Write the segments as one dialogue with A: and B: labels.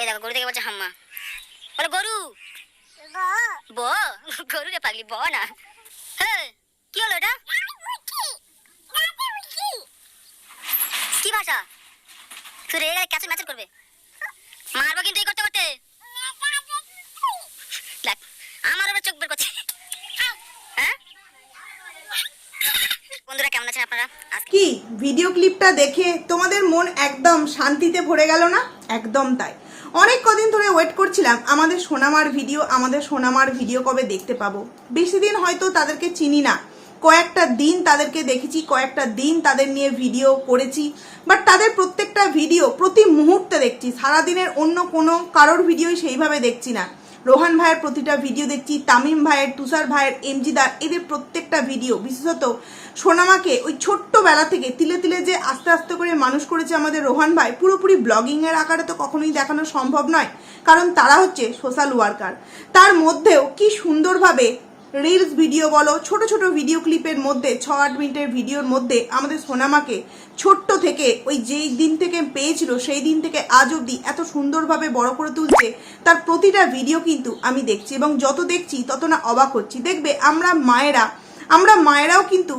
A: এই দেখো, গরু থেকে বলছে হাম্মা। বলে, গরু! ব গরু রে পাগলি, ব না। হ্যাঁ কি হলো এটা? কি ভাষা? তুই রেগে গেলে ক্যাচে ম্যাচের করবে। মারবো কিন্তু এই করতে করতে। দেখ, আমার ওপর চোখ বের করছে। হ্যাঁ? বন্ধুরা, কেমন আছেন আপনারা?
B: কি ভিডিও ক্লিপটা দেখে তোমাদের মন একদম শান্তিতে ভরে গেল না? একদম তাই। অনেক কদিন ধরে ওয়েট করছিলাম, আমাদের সোনামার ভিডিও আমাদের সোনামার ভিডিও কবে দেখতে পাবো? বেশি দিন হয়তো তাদেরকে চিনি না। কয়েকটা দিন তাদেরকে দেখেছি, কয়েকটা দিন তাদের নিয়ে ভিডিও করেছি বাট তাদের প্রত্যেকটা ভিডিও প্রতি মুহূর্তে দেখছি। সারাদিনের অন্য কোনো কারোর ভিডিওই সেইভাবে দেখছি না। রোহান ভাইয়ের প্রতিটা ভিডিও দেখছি, তামিম ভাইয়ের, তুষার ভাইয়ের এমজিদার এদের প্রত্যেকটা ভিডিও বিশেষত সোনামাকে ওই ছোট্টবেলা থেকে তিলে তিলে যে আস্তে আস্তে করে মানুষ করেছে আমাদের রোহান ভাই, পুরোপুরি ব্লগিংয়ের আকারে তো কখনোই দেখানো সম্ভব নয়। কারণ তারা হচ্ছে সোশ্যাল ওয়ার্কার তার মধ্যেও কি সুন্দরভাবে রিলস ভিডিও বলো, ছোট ছোট ভিডিও ক্লিপের মধ্যে, ছ, আট মিনিটের ভিডিওর মধ্যে আমাদের সোনামাকে ছোট্ট থেকে ওই যেই দিন থেকে পেয়েছিল, সেই দিন থেকে আজ অবধি এত সুন্দরভাবে বড় করে তুলছে, তার প্রতিটা ভিডিও কিন্তু আমি দেখছি এবং যত দেখছি তত না অবাক হচ্ছি। দেখবে, আমরা মায়েরা, আমরা মায়েরাও কিন্তু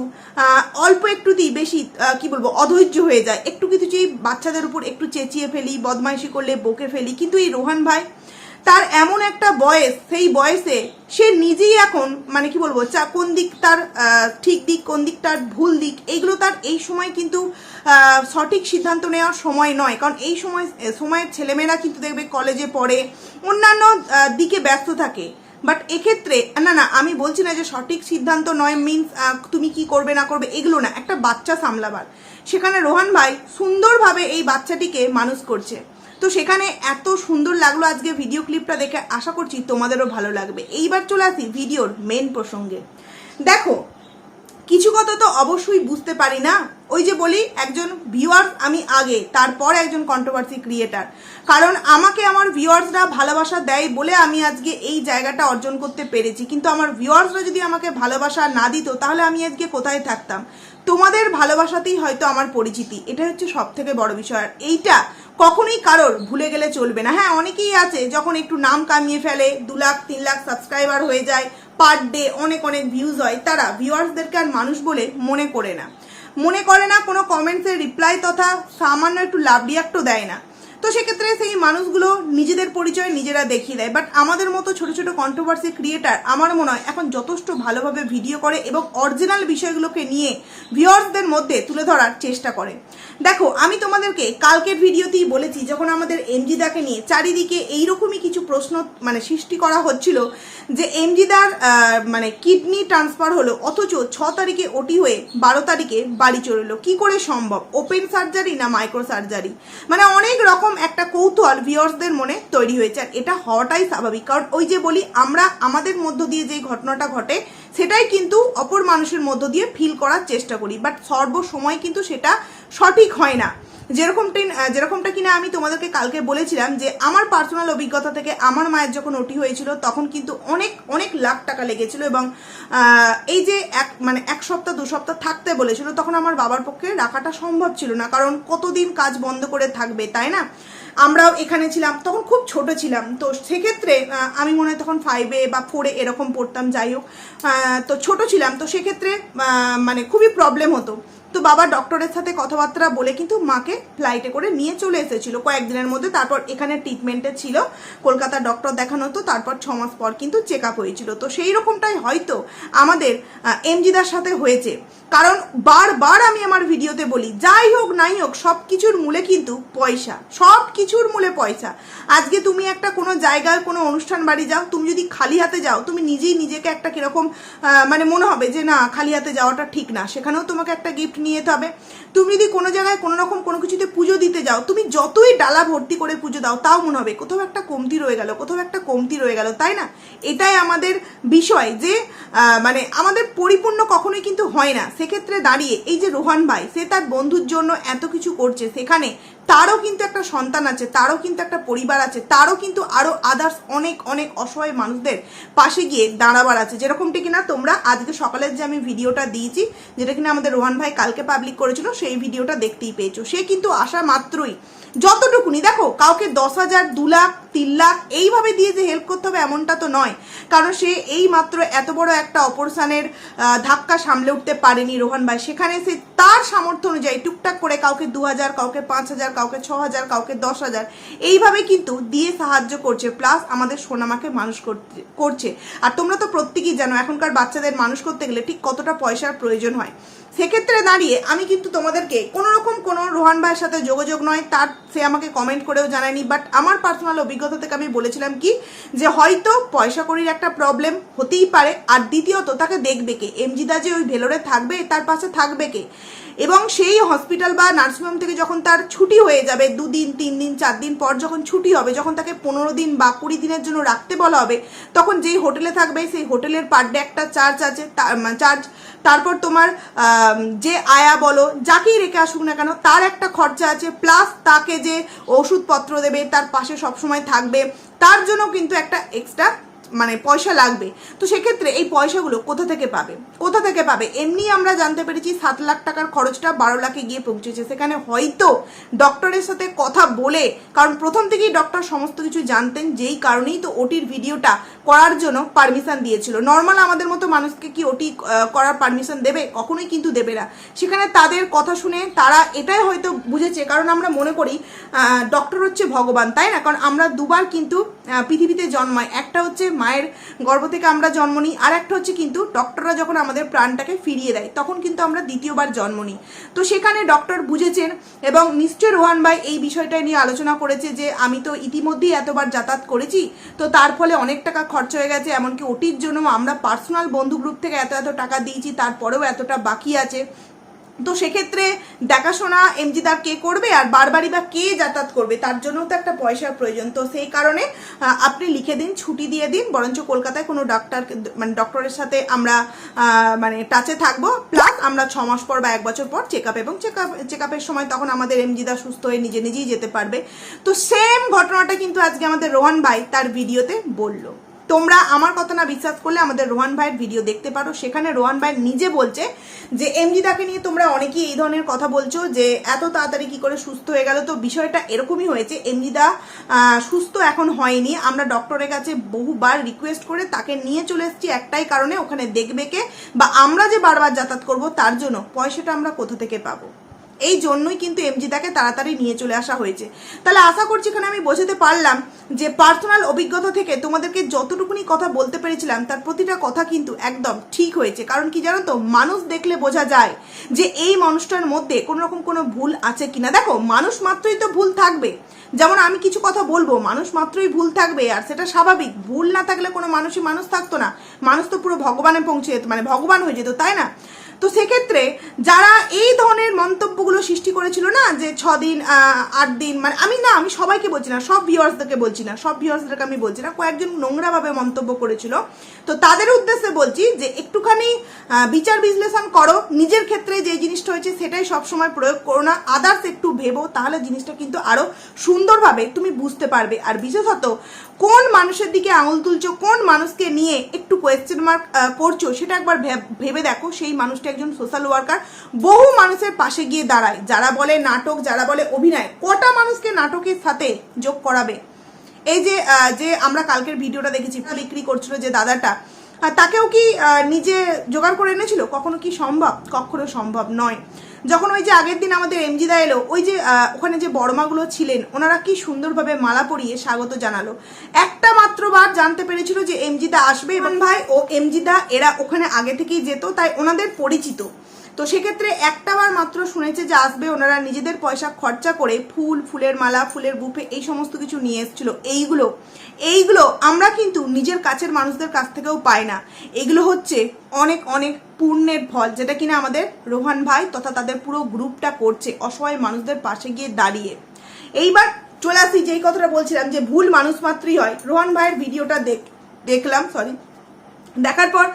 B: অল্প একটুতেই বেশি কি বলব, অধৈর্য হয়ে যায়। একটু কিছু যেই বাচ্চাদের উপর একটু চেঁচিয়ে ফেলি, বদমাইশি করলে বকে ফেলি, কিন্তু এই রোহান ভাই তার এমন একটা বয়স, সেই বয়সে সে নিজেই এখন মানে কি বলব, চা, কোন দিক তার ঠিক দিক, কোন দিক তার ভুল দিক এইগুলো তার এই সময় কিন্তু সঠিক সিদ্ধান্ত নেওয়ার সময় নয়। কারণ এই সময় সময়ের ছেলেমেয়েরা কিন্তু দেখবে কলেজে পড়ে, অন্যান্য দিকে ব্যস্ত থাকে। বাট এক্ষেত্রে, না না, আমি বলছি না যে সঠিক সিদ্ধান্ত নয় মিনস তুমি কি করবে, না করবে, এগুলো না। একটা বাচ্চা সামলাবার। সেখানে রোহান ভাই সুন্দরভাবে এই বাচ্চাটিকে মানুষ করছে। তো সেখানে এত সুন্দর লাগল আজকে ভিডিও ক্লিপটা দেখে আশা করছি তোমাদেরও ভালো লাগবে। এইবার চলে আসি ভিডিওর মেন প্রসঙ্গে। দেখো কিছু কথা তো অবশ্যই বুঝতে পারি না। ওই যে বলি, একজন ভিউয়ার্স আমি আগে, তারপর একজন কন্ট্রোভার্সি ক্রিয়েটার কারণ আমাকে আমার ভিউয়ার্সরা ভালোবাসা দেয় বলে আমি আজকে এই জায়গাটা অর্জন করতে পেরেছি। কিন্তু আমার ভিউয়ার্সরা যদি আমাকে ভালোবাসা না দিত, তাহলে আমি আজকে কোথায় থাকতাম? তোমাদের ভালোবাসাতেই হয়তো আমার পরিচিতি। এটা হচ্ছে সব থেকে বড় বিষয়। আর এইটা কখনোই কারোর ভুলে গেলে চলবে না। হ্যাঁ অনেকেই আছে, যখন একটু নাম কামিয়ে ফেলে, দু লাখ, তিন লাখ সাবস্ক্রাইবার হয়ে যায় পার ডে অনেক অনেক ভিউজ হয়, তারা ভিউয়ার্সদেরকে আর মানুষ বলে মনে করে না। মনে করে না কোনো কমেন্টসের রিপ্লাই তথা সামান্য একটু লাভ রিয়াক্টও দেয় না। তো সেক্ষেত্রে সেই মানুষগুলো নিজেদের পরিচয় নিজেরা দেখিয়ে দেয়। বাট আমাদের মতো ছোট ছোট কন্ট্রোভার্সি ক্রিয়েটার আমার মনে হয় এখন যথেষ্ট ভালোভাবে ভিডিও করে এবং অরিজিনাল বিষয়গুলোকে নিয়ে ভিউয়ার্সদের মধ্যে তুলে ধরার চেষ্টা করে। দেখো, আমি তোমাদেরকে কালকের ভিডিওতেই বলেছি, যখন আমাদের এমজিদাকে নিয়ে চারিদিকে এইরকমই কিছু প্রশ্ন মানে সৃষ্টি করা হচ্ছিল যে এমজিদার মানে কিডনি ট্রান্সফার হলো, অথচ ছ তারিখে ওটি হয়ে বারো তারিখে বাড়ি চলে এলো। কি করে সম্ভব? ওপেন সার্জারি না মাইক্রো সার্জারি মানে অনেক রকম একটা কৌতূহল ভিউয়ার্সদের মনে তৈরি হয়েছে। আর এটা হওয়াটাই স্বাভাবিক। কারণ ওই যে বলি, আমরা আমাদের মধ্য দিয়ে যে ঘটনাটা ঘটে, সেটাই কিন্তু অপর মানুষের মধ্য দিয়ে ফিল করার চেষ্টা করি। বাট সর্বসময় কিন্তু সেটা সঠিক হয় না। যেরকমটি যেরকমটা কিনা আমি তোমাদেরকে কালকে বলেছিলাম যে আমার পার্সোনাল অভিজ্ঞতা থেকে আমার মায়ের যখন ওটি হয়েছিল, তখন কিন্তু অনেক অনেক লাখ টাকা লেগেছিল এবং এই যে এক মানে এক সপ্তাহ, দু সপ্তাহ থাকতে বলেছিল, তখন আমার বাবার পক্ষে রাখাটা সম্ভব ছিল না। কারণ কতদিন কাজ বন্ধ করে থাকবে, তাই না? আমরাও এখানে ছিলাম, তখন খুব ছোট ছিলাম। তো সেক্ষেত্রে আমি মনে হয় তখন ফাইভে বা ফোরে এরকম পড়তাম, যাই হোক। তো ছোট ছিলাম, তো সেক্ষেত্রে মানে খুবই প্রবলেম হতো। তো বাবা ডক্টরের সাথে কথাবার্তা বলে কিন্তু মাকে ফ্লাইটে করে নিয়ে চলে এসেছিল। কয়েকদিনের মধ্যে তারপর এখানে ট্রিটমেন্টে ছিল। কলকাতার ডক্টর দেখানো তো তারপর ছ মাস পর কিন্তু চেক আপ হয়েছিল। তো সেই রকমটাই হয়তো আমাদের এমজিদার সাথে হয়েছে। কারণ বারবার আমি আমার ভিডিওতে বলি, যাই হোক নাই হোক সব কিছুর মূলে কিন্তু পয়সা। সব কিছুর মূলে পয়সা। আজকে তুমি একটা কোনো জায়গায়, কোনো অনুষ্ঠান বাড়ি যাও, তুমি যদি খালি হাতে যাও, তুমি নিজেই নিজেকে একটা কীরকম মানে মনে হবে যে না, খালি হাতে যাওয়াটা ঠিক না। সেখানেও তোমাকে একটা গিফট নিয়ে যেতে হবে। তুমি যদি কোনো জায়গায় কোনো রকম কোনো কিছুতে পুজো দিতে যাও, তুমি যতই ডালা ভর্তি করে পুজো দাও, তাও মনে হবে কোথাও একটা কমতি রয়ে গেল, কোথাও একটা কমতি রয়ে গেল, তাই না? এটাই আমাদের বিষয় যে মানে আমাদের পরিপূর্ণ কখনোই কিন্তু হয় না। সেক্ষেত্রে দাঁড়িয়ে এই যে রোহান ভাই, সে তার বন্ধুর জন্য এত কিছু করছে, সেখানে তারও কিন্তু একটা সন্তান আছে, তারও কিন্তু একটা পরিবার আছে, তারও কিন্তু আরও আদার্স অনেক অনেক অসহায় মানুষদের পাশে গিয়ে দাঁড়াবার আছে। যেরকমটি কিনা তোমরা আজকে সকালের যে আমি ভিডিওটা দিয়েছি, যেটা কিনা আমাদের রোহান ভাই কালকে পাবলিক করেছিল, সেই ভিডিওটা দেখতেই পেয়েছ। সে কিন্তু আসা মাত্রই। যতটুকুনি, দেখো, কাউকে দশ হাজার, দু লাখ, তিন লাখ এইভাবে দিয়ে যে হেল্প করতে হবে এমনটা তো নয়। কারণ সে এই মাত্র এত বড় একটা অপারেশনের ধাক্কা সামলে উঠতে পারেনি রোহান ভাই। সেখানে সে তার সামর্থ্য অনুযায়ী টুকটাক করে কাউকে দু হাজার, কাউকে পাঁচ হাজার কাউকে ছ হাজার কাউকে দশ হাজার এইভাবে কিন্তু দিয়ে সাহায্য করছে প্লাস আমাদের সোনামাকে মানুষ করছে। আর তোমরা তো প্রত্যেকেই জানো, এখনকার বাচ্চাদের মানুষ করতে গেলে ঠিক কতটা পয়সার প্রয়োজন হয়। সেক্ষেত্রে দাঁড়িয়ে আমি কিন্তু তোমাদেরকে কোনো রকম কোনো রোহান ভাইয়ের সাথে যোগাযোগ নয়, তার, সে আমাকে কমেন্ট করেও জানায়নি বাট আমার পার্সোনাল অভিজ্ঞতা থেকে আমি বলেছিলাম কি, যে হয়তো পয়সা কড়ির একটা প্রবলেম হতেই পারে, আর দ্বিতীয়ত তাকে দেখবে কে? এমজিদা যে ওই ভেলোরে থাকবে, তার পাশে থাকবে কে? এবং সেই হসপিটাল বা নার্সিংহোম থেকে যখন তার ছুটি হয়ে যাবে, দুদিন তিন দিন চার দিন পর যখন ছুটি হবে, যখন তাকে পনেরো দিন বা কুড়ি দিনের জন্য রাখতে বলা হবে, তখন যেই হোটেলে থাকবে, সেই হোটেলের পার ডে একটা চার্জ আছে চার্জ তারপর তোমার যে আয়া বলো, যাকেই রেখে আসুক না কেন, তার একটা খরচা আছে প্লাস তাকে যে ওষুধপত্র দেবে, তার পাশে সবসময় থাকবে, তার জন্য কিন্তু একটা এক্সট্রা মানে পয়সা লাগবে, তো সেক্ষেত্রে এই পয়সাগুলো কোথা থেকে পাবে? কোথা থেকে পাবে? এমনি আমরা জানতে পেরেছি সাত লাখ টাকার খরচটা বারো লাখে গিয়ে পৌঁছেছে। সেখানে হয়তো ডক্টরের সাথে কথা বলে, কারণ প্রথম থেকেই ডক্টর সমস্ত কিছু জানতেন, যেই কারণেই তো ওটির ভিডিওটা করার জন্য পারমিশন দিয়েছিল। নর্মাল আমাদের মতো মানুষকে কি ওটি করার পারমিশন দেবে? কখনোই কিন্তু দেবে না। সেখানে তাদের কথা শুনে তারা এটাই হয়তো বুঝেছে, কারণ আমরা মনে করি ডক্টর হচ্ছে ভগবান, তাই না? কারণ আমরা দুবার কিন্তু পৃথিবীতে জন্মায়। একটা হচ্ছে মায়ের গর্ভ থেকে আমরা জন্ম নিই আর একটা হচ্ছে কিন্তু ডক্টররা যখন আমাদের প্রাণটাকে ফিরিয়ে দেয়, তখন কিন্তু আমরা দ্বিতীয়বার জন্ম নিই। তো সেখানে ডক্টর বুঝেছেন এবং নিশ্চয় রোহান ভাই এই বিষয়টা নিয়ে আলোচনা করেছে যে, আমি তো ইতিমধ্যেই এতবার যাতায়াত করেছি, তো তার ফলে অনেক টাকা খরচ হয়ে গেছে, এমনকি ওটির জন্য আমরা পার্সোনাল বন্ধু গ্রুপ থেকে এত এত টাকা দিয়েছি, তারপরেও এতটা বাকি আছে। তো সেক্ষেত্রে দেখাশোনা এমজিদার কে করবে আর বারবারই বা কে যাতায়াত করবে, তার জন্য তো একটা পয়সার প্রয়োজন। তো সেই কারণে আপনি লিখে দিন, ছুটি দিয়ে দিন, বরঞ্চ কলকাতায় কোনো ডাক্তার মানে ডক্টরের সাথে আমরা মানে টাচে থাকব। প্লাস আমরা ছ মাস পর বা এক বছর পর চেক আপ এবং চেক আপ সময় তখন আমাদের এমজিদা সুস্থ হয়ে নিজে নিজেই যেতে পারবে। তো সেম ঘটনাটা কিন্তু আজকে আমাদের রোহান ভাই তার ভিডিওতে বলল। তোমরা আমার কথা না বিশ্বাস করলে আমাদের রোহান ভাইয়ের ভিডিও দেখতে পারো। সেখানে রোহান ভাই নিজে বলছে যে এমজিদাকে নিয়ে তোমরা অনেকেই এই ধরনের কথা বলছো যে, এত তাড়াতাড়ি কি করে সুস্থ হয়ে গেল? তো বিষয়টা এরকমই হয়েছে। এমজিদা সুস্থ এখন হয়নি। আমরা ডক্টরের কাছে বহুবার রিকোয়েস্ট করে তাকে নিয়ে চলে এসেছি একটাই কারণে, ওখানে দেখবে কে? বা আমরা যে বারবার যাতায়াত করব, তার জন্য পয়সাটা আমরা কোথা থেকে পাবো? এই জন্যই কিন্তু এমজিদাকে তাড়াতাড়ি নিয়ে চলে আসা হয়েছে। তাহলে আশা করছি এখানে আমি বোঝাতে পারলাম যে পার্সোনাল অভিজ্ঞতা থেকে তোমাদেরকে যতটুকুনি কথা বলতে পেরেছিলাম, তার প্রতিটা কথা কিন্তু একদম ঠিক হয়েছে। কারণ কি জানো তো, মানুষ দেখলে বোঝা যায় যে এই মানুষটার মধ্যে কোনো রকম কোনো ভুল আছে কিনা। দেখো, মানুষ মাত্রই তো ভুল থাকবে। যেমন আমি কিছু কথা বলব, মানুষ মাত্রই ভুল থাকবে, আর সেটা স্বাভাবিক। ভুল না থাকলে কোনো মানুষই মানুষ থাকতো না। মানুষ তো পুরো ভগবানে পৌঁছে যেত মানে ভগবান হয়ে যেত, তাই না? তো সেক্ষেত্রে যারা এই ধরনের মন্তব্যগুলো সৃষ্টি করেছিল না, যে ছ দিন আট দিন মানে আমি না, আমি সবাইকে বলছি না, সব ভিউয়ার্সদেরকে বলছি না, সব ভিউয়ার্সদেরকে আমি বলছি না, কয়েকজন নোংরাভাবে মন্তব্য করেছিল। তো তাদের উদ্দেশ্যে বলছি যে একটুখানি বিচার বিশ্লেষণ করো, নিজের ক্ষেত্রে যে জিনিসটা হয়েছে সেটাই সবসময় প্রয়োগ করো না আদার্স একটু ভেবো, তাহলে জিনিসটা কিন্তু আরও সুন্দরভাবে তুমি বুঝতে পারবে। আর বিশেষত কোন মানুষের দিকে আঙুল তুলছো, কোন মানুষকে নিয়ে একটু কোয়েশ্চেন মার্ক করছ, সেটা একবার ভেব- দেখো, সেই মানুষটা একজন সোশ্যাল ওয়ার্কার বহু মানুষের পাশে গিয়ে দাঁড়ায়, যারা বলে নাটক, যারা বলে অভিনয়, কটা মানুষকে নাটকের সাথে যোগ করাবে? এই যে যে আমরা কালকের ভিডিওটা দেখেছি, বিক্রি করছিল যে দাদাটা তাকেও কি নিজে জোগাড় করে এনেছিল? কখনো কি সম্ভব? কখনো সম্ভব নয়। যখন ওই যে আগের দিন আমাদের এমজিদা এলো, ওই যে ওখানে যে বড়মাগুলো ছিলেন, ওনারা কি সুন্দরভাবে মালা পরিয়ে স্বাগত জানালো। একটা মাত্র বার জানতে পেরেছিল যে এমজিদা আসবে এবং ভাই, ও এমজিদা এরা ওখানে আগে থেকেই যেত, তাই ওনাদের পরিচিত। তো সেক্ষেত্রে একটা বার মাত্র শুনেছে যে আসবে, ওনারা নিজেদের পয়সা খরচা করে ফুল, ফুলের মালা, ফুলের বুফে, এই সমস্ত কিছু নিয়ে এসেছিল। এইগুলো এইগুলো আমরা কিন্তু নিজের কাছের মানুষদের কাছ থেকেও পাই না। এগুলো হচ্ছে অনেক অনেক পুণ্যের ফল, যেটা কিনা আমাদের রোহান ভাই তথা তাদের পুরো গ্রুপটা করছে অসহায় মানুষদের পাশে গিয়ে দাঁড়িয়ে। এইবার চলে আসি, যেই কথাটা বলছিলাম যে ভুল মানুষ মাত্রই হয়। রোহান ভাইয়ের ভিডিওটা দেখ, দেখলাম সরি দেখার পর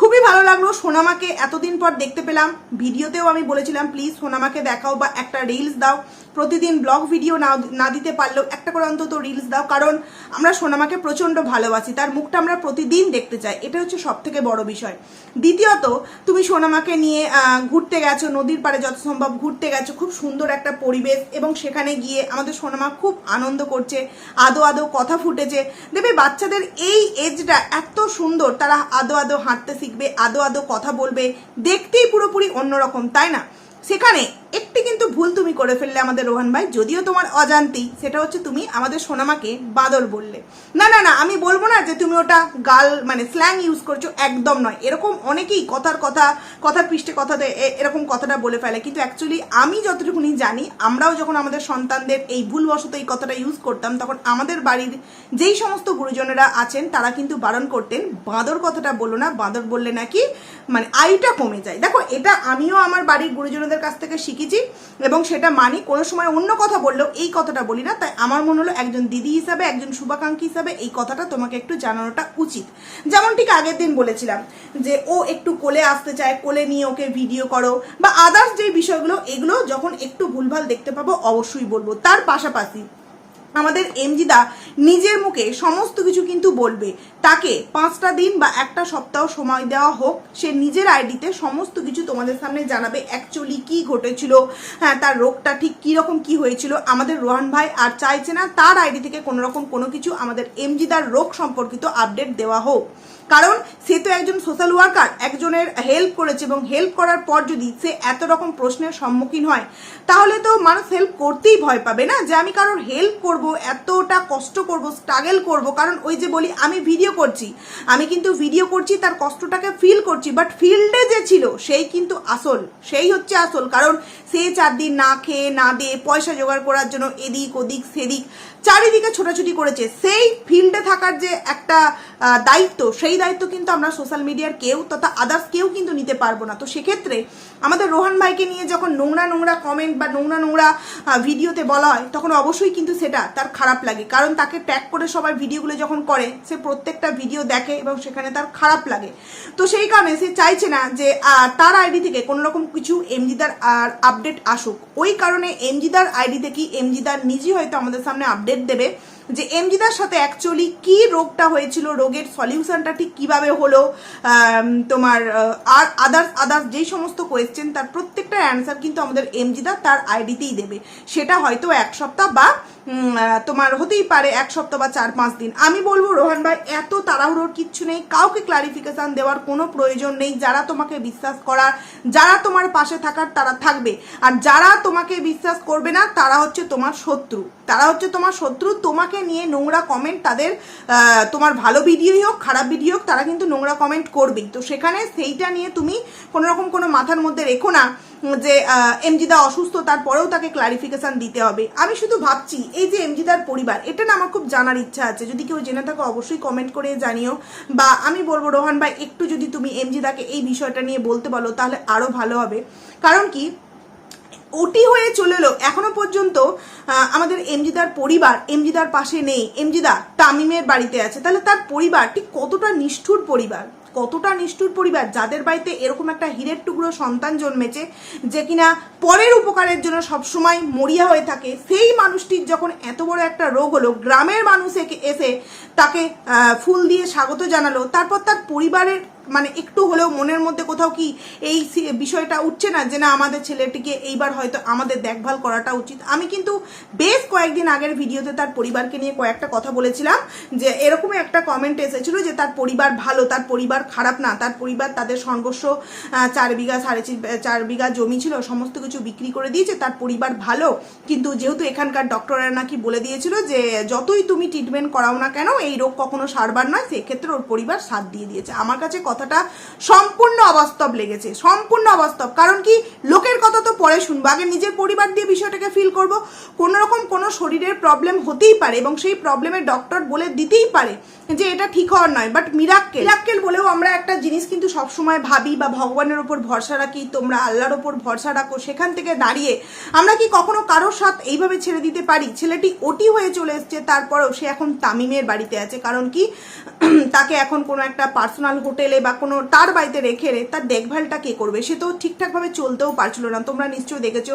B: খুবই ভালো লাগল সোনামাকে এতদিন পর দেখতে পেলাম। ভিডিওতেও আমি বলেছিলাম, প্লিজ সোনামাকে দেখাও বা একটা রিলস দাও। প্রতিদিন ব্লগ ভিডিও না দিতে পারলেও একটা করে অন্তত রিলস দাও। কারণ আমরা সোনামাকে প্রচণ্ড ভালোবাসি, তার মুখটা আমরা প্রতিদিন দেখতে চাই। এটা হচ্ছে সব থেকে বড় বিষয়। দ্বিতীয়ত, তুমি সোনামাকে নিয়ে ঘুরতে গেছো, নদীর পাড়ে যত সম্ভব ঘুরতে গেছো, খুব সুন্দর একটা পরিবেশ এবং সেখানে গিয়ে আমাদের সোনামা খুব আনন্দ করছে, আদো আদো কথা ফুটেছে। দেখবে বাচ্চাদের এই এজটা এত সুন্দর, তারা আদো আদো হাঁটতে শিখবে আদো আদো কথা বলবে দেখতেই পুরোপুরি অন্যরকম তাই না? সেখানে একটি কিন্তু ভুল তুমি করে ফেললে আমাদের রোহান ভাই, যদিও তোমার অজান্তেই সেটা হচ্ছে তুমি আমাদের সোনামাকে বাদর বললে। না না না, আমি বলব না যে তুমি ওটা গাল মানে স্ল্যাং ইউজ করছ, একদম নয়। এরকম অনেকেই কথার কথা, কথার পৃষ্ঠে কথা এরকম কথাটা বলে ফেলে। কিন্তু অ্যাকচুয়ালি আমি যতটুকুনি জানি, আমরাও যখন আমাদের সন্তানদের এই ভুলবশত এই কথাটা ইউজ করতাম, তখন আমাদের বাড়ির যেই সমস্ত গুরুজনেরা আছেন, তারা কিন্তু বারণ করতেন, বাঁদর কথাটা বলো না, বাঁদর বললে নাকি মানে আয়ুটা কমে যায়। দেখো, এটা আমিও আমার বাড়ির গুরুজনদের কাছ থেকে শিখেছি এবং সেটা মানি। কোনো সময় অন্য কথা বললেও এই কথাটা বলি না। তাই আমার মনে হলো একজন দিদি হিসাবে, একজন শুভাকাঙ্ক্ষী হিসাবে এই কথাটা তোমাকে একটু জানানোটা উচিত। যেমন ঠিক আগের দিন বলেছিলাম যে, ও একটু কোলে আসতে চায়, কোলে নিয়ে ওকে ভিডিও করো বা আদার্স যে বিষয়গুলো, এগুলো যখন একটু ভুলভাল দেখতে পাবো অবশ্যই বলব। তার পাশাপাশি আমাদের এমজিদা নিজের মুখে সমস্ত কিছু কিন্তু বলবে। তাকে পাঁচটা দিন বা একটা সপ্তাহ সময় দেওয়া হোক। সে নিজের আইডিতে সমস্ত কিছু তোমাদের সামনে জানাবে। অ্যাকচুয়ালি কি ঘটেছিল? হ্যাঁ তার রোগটা ঠিক কি রকম কি হয়েছিল? আমাদের রোহান ভাই আর চাইছে না তার আইডি থেকে কোনোরকম কোনো কিছু আমাদের এমজিদার রোগ সম্পর্কিত আপডেট দেওয়া হোক। কারণ সে তো একজন সোশ্যাল ওয়ার্কার একজনের হেল্প করেছে এবং হেল্প করার পর যদি সে এত রকম প্রশ্নের সম্মুখীন হয়, তাহলে তো মানুষ হেল্প করতেই ভয় পাবে না? যে আমি কারোর হেল্প করব, এতটা কষ্ট করব স্ট্রাগল করব, কারণ ওই যে বলি, আমি ভিডিও করছি। আমি কিন্তু ভিডিও করছি, তার কষ্টটাকে ফিল করছি বাট ফিল্ডে যে ছিল, সেই কিন্তু আসল। সেই হচ্ছে আসল। কারণ সে চার দিন না খেয়ে, না দিয়ে পয়সা জোগাড় করার জন্য এদিক, ওদিক, সেদিক, চারিদিকে ছোটাছুটি করেছে। সেই ফিল্ডে থাকার যে একটা দায়িত্ব, সেই দায়িত্ব কিন্তু আমরা সোশ্যাল মিডিয়ার কেউ তথা আদার্স কেউ কিন্তু নিতে পারব না। তো সেক্ষেত্রে আমাদের রোহান ভাইকে নিয়ে যখন নোংরা নোংরা কমেন্ট বা নোংরা নোংরা ভিডিওতে বলা হয়, তখন অবশ্যই কিন্তু সেটা তার খারাপ লাগে। কারণ তাকে ট্যাগ করে সবাই ভিডিওগুলো যখন করে, সে প্রত্যেকটা ভিডিও দেখে এবং সেখানে তার খারাপ লাগে। তো সেই কারণে সে চাইছে না যে তার আইডি থেকে কোনো রকম কিছু এমজিদার আর আপডেট আসুক। ওই কারণে এমজিদার আইডি থেকে এমজিদার নিজেই হয়তো আমাদের সামনে আপডেট দেবে। যে এমজিদার সাথে অ্যাকচুয়ালি কি রোগটা হয়েছিল, রোগের সলিউশনটা ঠিক কীভাবে হলো তোমার আর আদার্স আদার্স যেই সমস্ত কোয়েশ্চেন তার প্রত্যেকটার অ্যান্সার কিন্তু আমাদের এমজিদা তার আইডিতেই দেবে। সেটা হয়তো এক সপ্তাহ বা তোমার হতেই পারে এক সপ্তাহ বা চার পাঁচ দিন। আমি বলব, রোহান ভাই, এত তাড়াহুড়োর কিচ্ছু নেই। কাউকে ক্লারিফিকেশান দেওয়ার কোনো প্রয়োজন নেই। যারা তোমাকে বিশ্বাস করার, যারা তোমার পাশে থাকার, তারা থাকবে। আর যারা তোমাকে বিশ্বাস করবে না, তারা হচ্ছে তোমার শত্রু। তারা হচ্ছে তোমার শত্রু। তোমাকে নিয়ে নোংরা কমেন্ট তাদের তোমার ভালো ভিডিওই হোক, খারাপ ভিডিও হোক, তারা কিন্তু নোংরা কমেন্ট করবেই। তো সেখানে সেইটা নিয়ে তুমি কোনোরকম কোনো মাথার মধ্যে রেখো না। যে এমজিদা অসুস্থ, তারপরেও তাকে ক্লারিফিকেশন দিতে হবে। আমি শুধু ভাবছি, এই যে এমজিদার পরিবার, এটা না আমার খুব জানার ইচ্ছা আছে। যদি কেউ জেনে থাকো, অবশ্যই কমেন্ট করে জানিও। বা আমি বলব, রোহান ভাই, একটু যদি তুমি এমজিদাকে এই বিষয়টা নিয়ে বলতে বলো, তাহলে আরও ভালো হবে। কারণ কি ওটি হয়ে চলে এলো, এখনও পর্যন্ত আমাদের এমজিদার পরিবার এমজিদার পাশে নেই। এমজিদা তামিমের বাড়িতে আছে। তাহলে তার পরিবার ঠিক কতটা নিষ্ঠুর পরিবার? কতটা নিষ্ঠুর পরিবার, যাদের বাড়িতে এরকম একটা হীরের টুকরো সন্তান জন্মেছে, যে কিনা পরের উপকারের জন্য সবসময় মরিয়া হয়ে থাকে, সেই মানুষটির যখন এত বড় একটা রোগ হলো, গ্রামের মানুষ এসে তাকে ফুল দিয়ে স্বাগত জানালো, তারপর তার পরিবারের মানে একটু হলেও মনের মধ্যে কোথাও কি এই বিষয়টা উঠছে না যে না আমাদের ছেলেটিকে এইবার হয়তো আমাদের দেখভাল করাটা উচিত। আমি কিন্তু বেশ কয়েকদিন আগের ভিডিওতে তার পরিবারকে নিয়ে কয়েকটা কথা বলেছিলাম যে এরকমই একটা কমেন্ট এসেছিল যে তার পরিবার ভালো তার পরিবার খারাপ না তার পরিবার তাদের আহ, চার বিঘা সাড়ে চার বিঘা জমি ছিল সমস্ত কিছু বিক্রি করে দিয়েছে তার পরিবার ভালো। কিন্তু যেহেতু এখানকার ডক্টররা নাকি বলে দিয়েছিল যে যতই তুমি ট্রিটমেন্ট করাও না কেন এই রোগ কখনো সারবার নয় সেক্ষেত্রে ওর পরিবার সাথ দিয়ে দিয়েছে। আমার কাছে কথাটা সম্পূর্ণ অবাস্তব লেগেছে, সম্পূর্ণ অবাস্তব। কারণ কি? লোকের কথা তো পরে শুনব। আগে নিজের পরিবার দিয়ে বিষয়টাকে ফিল করব। কোনোরকম কোনো শরীরের প্রবলেম হতেই পারে এবং সেই প্রবলেমের ডক্টর বলে দিতেই পারে। যে এটা ঠিক হওয়ার নয় বাট মিরাক্কেল মিরাক্কেল বলেও আমরা একটা জিনিস কিন্তু সবসময় ভাবি বা ভগবানের ওপর ভরসা রাখি, তোমরা আল্লাহর ওপর ভরসা রাখো, সেখান থেকে দাঁড়িয়ে। আমরা কি কখনো কারোর সাথ এইভাবে ছেড়ে দিতে পারি? ছেলেটি ওটি হয়ে চলে এসছে, তারপরেও সে এখন তামিমের বাড়িতে আছে। কারণ কি? তাকে এখন কোনো একটা পার্সোনাল হোটেলে বা কোনো তার বাড়িতে রেখে রে তার দেখভালটা কে করবে? সে তো ঠিকঠাকভাবে চলতেও পারছিল না। তোমরা নিশ্চয়ই দেখেছ,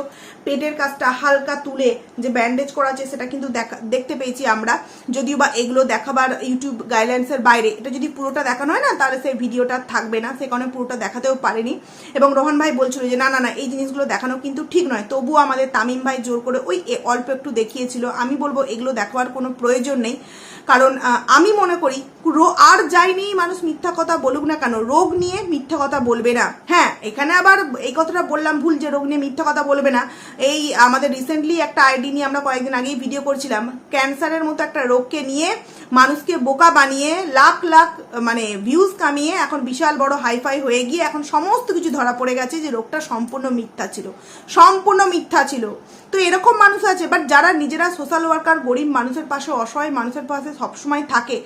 B: পেটের কাজটা হালকা তুলে যে ব্যান্ডেজ করা আছে, সেটা কিন্তু দেখা দেখতে পেয়েছি আমরা। যদিও বা এগুলো দেখাবার ইউটিউব গাইডলাইন্সের বাইরে। এটা যদি পুরোটা দেখানো হয় না, তাহলে সেই ভিডিওটা থাকবে না। সে কারণে পুরোটা দেখাতেও পারেনি। এবং রোহন ভাই বলছিল যে, না না না, এই জিনিসগুলো দেখানো কিন্তু ঠিক নয়। তবুও আমাদের তামিম ভাই জোর করে ওই অল্প একটু দেখিয়েছিল। আমি বলব এগুলো দেখাবার কোনো প্রয়োজন নেই। কারণ আমি মনে করি আর যাই নিয়েই মানুষ মিথ্যা কথা বলুক না কেন, রোগ নিয়ে মিথ্যা কথা বলবে না। হ্যাঁ এখানে আবার এই কথাটা বললাম ভুল যে রোগ নিয়ে মিথ্যা কথা বলবে না। এই আমাদের রিসেন্টলি একটা আইডি নিয়ে আমরা কয়েকদিন আগেই ভিডিও করছিলাম। ক্যান্সারের মতো একটা রোগকে নিয়ে মানুষকে বোকা বানিয়ে লাখ লাখ মানে ভিউজ কামিয়ে এখন বিশাল বড় হাইফাই হয়ে গিয়ে এখন সমস্ত কিছু ধরা পড়ে গেছে যে রোগটা সম্পূর্ণ মিথ্যা ছিল। সম্পূর্ণ মিথ্যা ছিল। তো এরকম মানুষ আছে বাট যারা নিজেরা সোশ্যাল ওয়ার্কার গরিব মানুষের পাশে, অসহায় মানুষের পাশে সবসময় থাকে,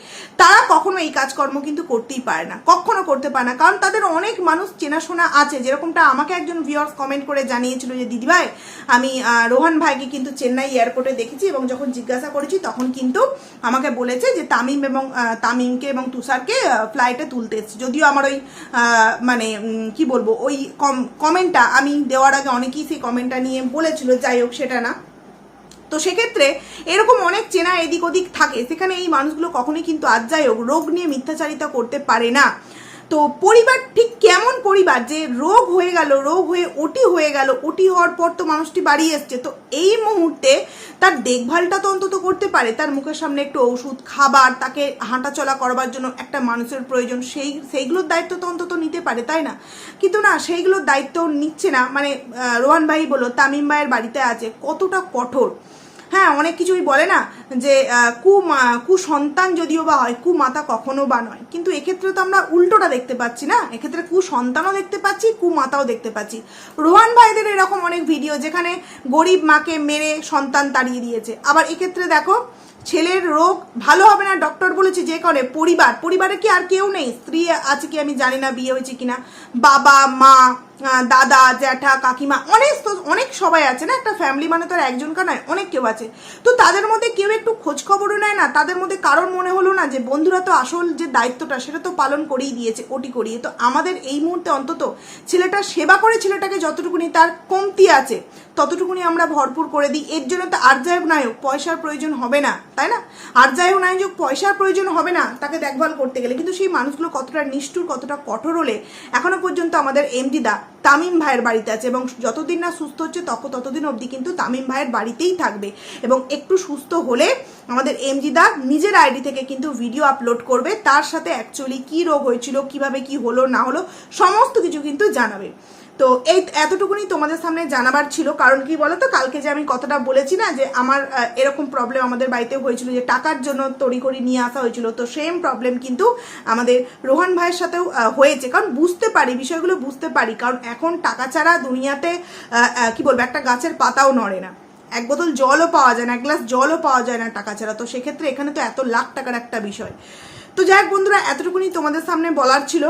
B: তারা কখনো এই কাজকর্ম কিন্তু করতেই পারে না, কখনো করতে পারে না। কারণ তাদের অনেক মানুষ চেনাশোনা আছে, যেরকমটা আমাকে একজন ভিউয়ার্স কমেন্ট করে জানিয়েছিল যে, দিদিভাই, আমি রোহান ভাইকে কিন্তু চেন্নাই এয়ারপোর্টে দেখেছি এবং যখন জিজ্ঞাসা করেছি তখন কিন্তু আমাকে বলেছে যে, তামিম এবং তামিমকে এবং তুষারকে ফ্লাইটে তুলতে এসেছে। যদিও আমার ওই মানে কি বলব, ওই কমেন্টটা আমি দেওয়ার আগে অনেকেই সেই কমেন্টটা নিয়ে বলেছিল। যাই হোক সেটা না। তো সেক্ষেত্রে এরকম অনেক চেনা এদিক ওদিক থাকে, সেখানে এই মানুষগুলো কখনোই কিন্তু আজ যাই হোক রোগ নিয়ে মিথ্যাচারিতা করতে পারে না। তো পরিবার ঠিক কেমন পরিবার? যে রোগ হয়ে গেল, রোগ হয়ে ওটি হয়ে গেল, ওটি হওয়ার পর তো মানুষটি বাড়ি এসছে। তো এই মুহূর্তে তার দেখভালটা তো অন্তত করতে পারে। তার মুখের সামনে একটু ওষুধ, খাবার, তাকে হাঁটা চলা করবার জন্য একটা মানুষের প্রয়োজন, সেই, সেইগুলোর দায়িত্ব তো অন্তত নিতে পারে, তাই না? কিন্তু না, সেইগুলোর দায়িত্ব নিচ্ছে না। মানে রোহান ভাই বলো তামিম ভাইয়ের বাড়িতে আছে। কতটা কঠোর। হ্যাঁ অনেক কিছুই বলে না যে কু কু সন্তান যদিও বা হয় কু মাতা কখনো বা নয়। কিন্তু এক্ষেত্রে তো আমরা উল্টোটা দেখতে পাচ্ছি না? এক্ষেত্রে কু সন্তানও দেখতে পাচ্ছি কু মাতাও দেখতে পাচ্ছি। রোহান ভাইদের এরকম অনেক ভিডিও যেখানে গরিব মাকে মেরে সন্তান তাড়িয়ে দিয়েছে। আবার এক্ষেত্রে দেখো, ছেলের রোগ ভালো হবে না ডক্টর বলেছে যে করে পরিবার। পরিবারে কি আর কেউ নেই? স্ত্রী আছে কি আমি জানি না, বিয়ে হয়েছে কিনা। বাবা, মা দাদা, জ্যাঠা, কাকিমা, অনেক তো- অনেক সবাই আছে না? একটা ফ্যামিলি মানে তো আর একজনকা নয়, অনেক কেউ আছে। তো তাদের মধ্যে কেউ একটু খোঁজ খবরও নেয় না? তাদের মধ্যে কারোর মনে হলো না যে বন্ধুরা তো আসল যে দায়িত্বটা, সেটা তো পালন করেই দিয়েছে, ওটি করিয়ে। তো আমাদের এই মুহূর্তে অন্তত ছেলেটার সেবা করে ছেলেটাকে যতটুকুনি তার কমতি আছে, ততটুকুনি আমরা ভরপুর করে দিই। এর জন্য তো আর যাই হোক নায়ক পয়সার প্রয়োজন হবে না, তাই না? আর যাই হোক নায়ক পয়সার প্রয়োজন হবে না, তাকে দেখভাল করতে গেলে। কিন্তু সেই মানুষগুলো কতটা নিষ্ঠুর, কতটা কঠোর হলে এখনও পর্যন্ত আমাদের এমডি দা তামিম ভাইয়ের বাড়িতে আছে এবং যতদিন না সুস্থ হচ্ছে তখন ততদিন অবধি কিন্তু তামিম ভাইয়ের বাড়িতেই থাকবে। এবং একটু সুস্থ হলে আমাদের এমজিদা নিজের আইডি থেকে কিন্তু ভিডিও আপলোড করবে। তার সাথে অ্যাকচুয়ালি কি রোগ হয়েছিল, কীভাবে কি হলো, না হলো, সমস্ত কিছু কিন্তু জানাবে। তো এই এতটুকুনি তোমাদের সামনে জানাবার ছিল। কারণ কি বলতো, কালকে যে আমি কথাটা বলেছি না যে আমার এরকম প্রবলেম আমাদের বাড়িতে হয়েছিল যে টাকার জন্য তড়িঘড়ি নিয়ে আসা হয়েছিল, তো সেম প্রবলেম কিন্তু আমাদের রোহান ভাইয়ের সাথেও হয়েছে। কারণ বুঝতে পারি, বিষয়গুলো বুঝতে পারি, কারণ এখন টাকা ছাড়া দুনিয়াতে কি বলব, একটা গাছের পাতাও নড়ে না। এক বোতল জলও পাওয়া যায় না, এক গ্লাস জলও পাওয়া যায় না টাকা ছাড়া। তো সেক্ষেত্রে এখানে তো এত লাখ টাকার একটা বিষয়। তো যাই হোক বন্ধুরা, এতটুকুনি তোমাদের সামনে বলার ছিল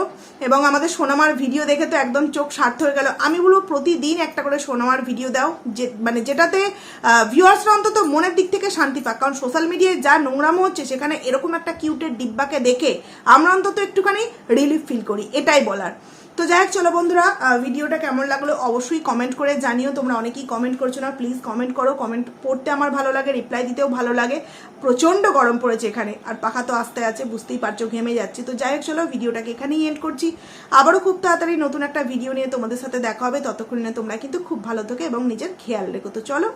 B: এবং আমাদের সোনামার ভিডিও দেখে তো একদম চোখ স্বার্থ হয়ে গেল। আমি বলব প্রতিদিন একটা করে সোনামার ভিডিও দাও, যে মানে যেটাতে ভিউয়ার্সরা অন্তত মনের দিক থেকে শান্তি পাক। কারণ সোশ্যাল মিডিয়ায় যা নোংরামো হচ্ছে, সেখানে এরকম একটা কিউটের ডিব্বাকে দেখে আমরা অন্তত একটুখানি রিলিফ ফিল করি। এটাই বলার। তো যাই হোক, চলো বন্ধুরা ভিডিওটা কেমন লাগল অবশ্যই কমেন্ট করে জানিও। তোমরা অনেকেই কমেন্ট করছ না প্লিজ কমেন্ট করো। কমেন্ট পড়তে আমার ভালো লাগে রিপ্লাই দিতেও ভালো লাগে। প্রচণ্ড গরম পড়েছে এখানে, আর পাখা তো আসতে আছে, বুঝতেই পারছ, ঘেমে যাচ্ছে। তো যাই হোক, চলো ভিডিওটাকে এখানেই এন্ড করছি। আবারও খুব তাড়াতাড়ি নতুন একটা ভিডিও নিয়ে তোমাদের সাথে দেখা হবে, ততক্ষণে তোমরা কিন্তু খুব ভালো থেকো এবং নিজের খেয়াল রেখো। তো চলো।